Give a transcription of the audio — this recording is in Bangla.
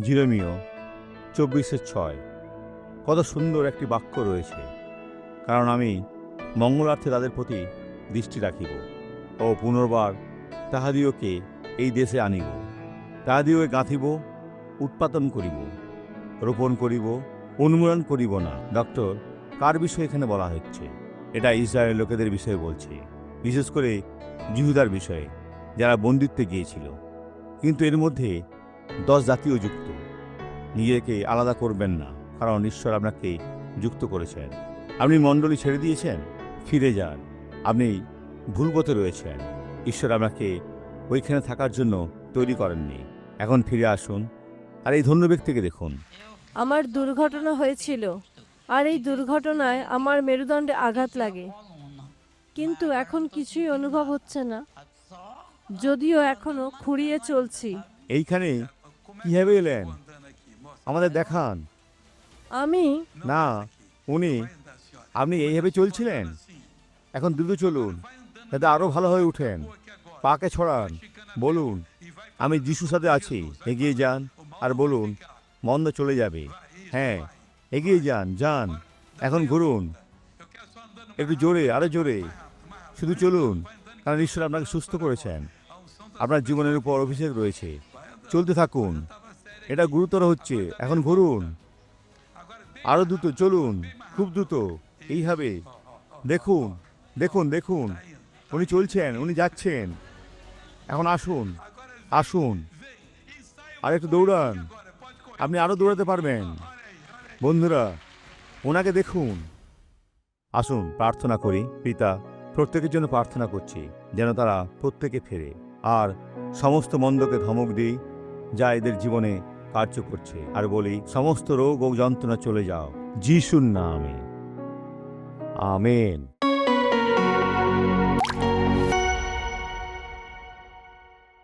জিরোমিও, চব্বিশের ছয়। কত সুন্দর একটি বাক্য রয়েছে। কারণ আমি মঙ্গলার্থে তাদের প্রতি দৃষ্টি রাখিব ও পুনর্বার তাহাদিওকে এই দেশে আনিব। তাহাদিওকে গাঁথিব উৎপাদন করিব, রোপণ করিব, উন্মূলন করিব না। ডক্টর, কার বিষয়ে এখানে বলা হচ্ছে? এটা ইসরায়েলের লোকেদের বিষয়ে বলছে, বিশেষ করে জিহুদার বিষয়ে, যারা বন্দিত্বে গিয়েছিল। কিন্তু এর মধ্যে দশ জাতীয় যুক্ত। নিজেকে আলাদা করবেন না কারণ ঈশ্বর আপনাকে যুক্ত করেছেন। আপনি মণ্ডলী ছেড়ে দিয়েছেন ফিরে যান। আপনি ভুল পথে রয়েছেন। ঈশ্বর আপনাকে ওইখানে থাকার জন্য তৈরি করেননি। এখন ফিরে আসুন আর এই ধন্য ব্যক্তিকে দেখুন। আমার দুর্ঘটনা হয়েছিল আর এই দুর্ঘটনায় আমার মেরুদণ্ডে আঘাত লাগে। কিন্তু এখন কিছুই অনুভব হচ্ছে না যদিও এখনও খুঁড়িয়ে চলছি। এইখানে কীভাবে এলেন? আমাদের দেখান। আমি? না উনি আপনি এইভাবে চলছিলেন? এখন দ্রুত চলুন যাতে আরও ভালো হয়ে উঠেন। পাকে ছড়ান বলুন আমি যিশুর সাথে আছি এগিয়ে যান আর বলুন মন্দ চলে যাবে। হ্যাঁ এগিয়ে যান যান এখন ঘুরুন। একটু জোরে আরও জোরে। শুধু চলুন কারণ ঈশ্বর আপনাকে সুস্থ করেছেন। আপনার জীবনের উপর অভিষেক রয়েছে। চলতে থাকুন। এটা গুরুতর হচ্ছে। এখন ঘুরুন। আরও দ্রুত, চলুন। খুব দ্রুত। এইভাবে। দেখুন দেখুন দেখুন। উনি চলছেন, উনি যাচ্ছেন। এখন আসুন আসুন। আর একটু দৌড়ান। আপনি আরও দৌড়াতে পারবেন। বন্ধুরা, ওনাকে দেখুন। আসুন, প্রার্থনা করি। পিতা, প্রত্যেকের জন্য প্রার্থনা করছি, যেন তারা প্রত্যেকে ফেরে। আর সমস্ত মন্দকে ধমক দিই। যা এদের জীবনে কার্য করছে। আর বলি, সমস্ত রোগ ও যন্ত্রণা চলে যাও। যিশুর নামে। আমেন।